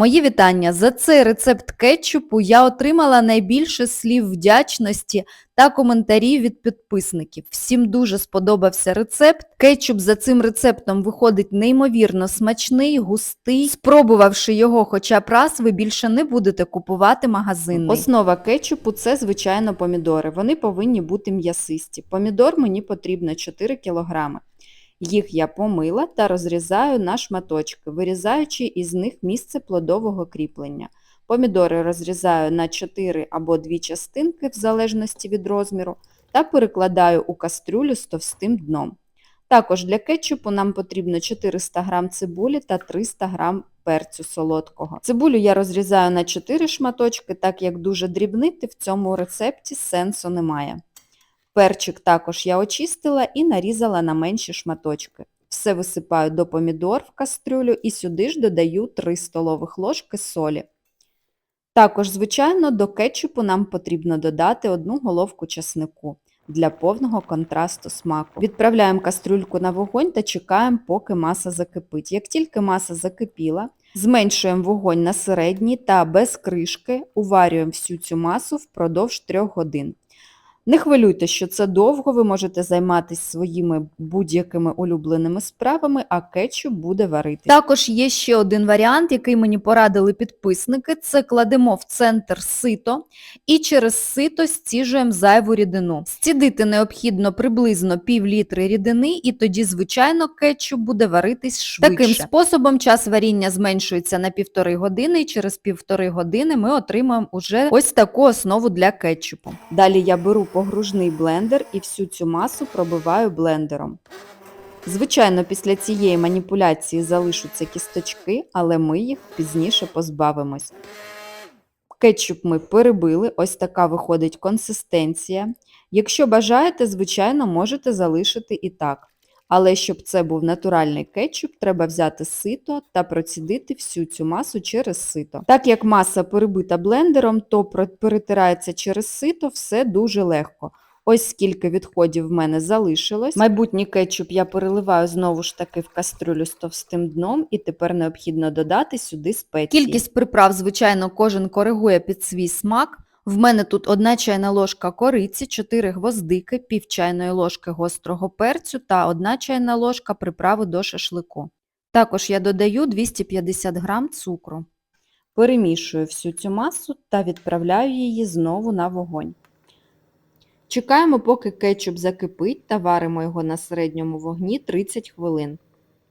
Мої вітання! За цей рецепт кетчупу я отримала найбільше слів вдячності та коментарів від підписників. Всім дуже сподобався рецепт. Кетчуп за цим рецептом виходить неймовірно смачний, густий. Спробувавши його хоча б раз, ви більше не будете купувати магазинний. Основа кетчупу – це, звичайно, помідори. Вони повинні бути м'ясисті. Помідор мені потрібно 4 кілограми. Їх я помила та розрізаю на шматочки, вирізаючи із них місце плодового кріплення. Помідори розрізаю на 4 або 2 частинки, в залежності від розміру, та перекладаю у кастрюлю з товстим дном. Також для кетчупу нам потрібно 400 г цибулі та 300 г перцю солодкого. Цибулю я розрізаю на 4 шматочки, так як дуже дрібнити в цьому рецепті сенсу немає. Перчик також я очистила і нарізала на менші шматочки. Все висипаю до помідор в кастрюлю і сюди ж додаю 3 столових ложки солі. Також, звичайно, до кетчупу нам потрібно додати одну головку часнику для повного контрасту смаку. Відправляємо кастрюльку на вогонь та чекаємо, поки маса закипить. Як тільки маса закипіла, зменшуємо вогонь на середній та без кришки уварюємо всю цю масу впродовж 3 годин. Не хвилюйте, що це довго, ви можете займатися своїми будь-якими улюбленими справами, а кетчуп буде варити. Також є ще один варіант, який мені порадили підписники. Це кладемо в центр сито і через сито стіжуємо зайву рідину. Стідити необхідно приблизно пів літри рідини, і тоді, звичайно, кетчуп буде варитись швидше. Таким способом час варіння зменшується на півтори години, і через півтори години ми отримаємо уже ось таку основу для кетчупу. Далі я беру погружний блендер і всю цю масу пробиваю блендером. Звичайно, після цієї маніпуляції залишаться кісточки, але ми їх пізніше позбавимось. Кетчуп ми перебили, ось така виходить консистенція. Якщо бажаєте, звичайно, можете залишити і так. Але щоб це був натуральний кетчуп, треба взяти сито та процідити всю цю масу через сито. Так як маса перебита блендером, то перетирається через сито все дуже легко. Ось скільки відходів в мене залишилось. Майбутній кетчуп я переливаю знову ж таки в кастрюлю з товстим дном і тепер необхідно додати сюди спеції. Кількість приправ, звичайно, кожен коригує під свій смак. В мене тут 1 чайна ложка кориці, 4 гвоздики, пів чайної ложки гострого перцю та 1 чайна ложка приправи до шашлику. Також я додаю 250 г цукру. Перемішую всю цю масу та відправляю її знову на вогонь. Чекаємо, поки кетчуп закипить та варимо його на середньому вогні 30 хвилин.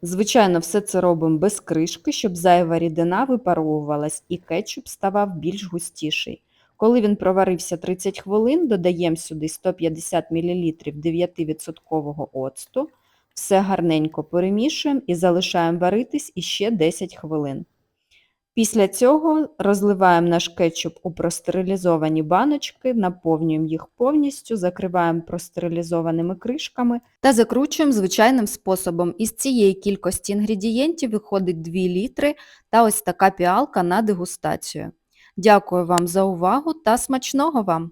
Звичайно, все це робимо без кришки, щоб зайва рідина випаровувалась і кетчуп ставав більш густіший. Коли він проварився 30 хвилин, додаємо сюди 150 мл 9% оцту, все гарненько перемішуємо і залишаємо варитись іще 10 хвилин. Після цього розливаємо наш кетчуп у простерилізовані баночки, наповнюємо їх повністю, закриваємо простерилізованими кришками та закручуємо звичайним способом. Із цієї кількості інгредієнтів виходить 2 літри та ось така піалка на дегустацію. Дякую вам за увагу та смачного вам!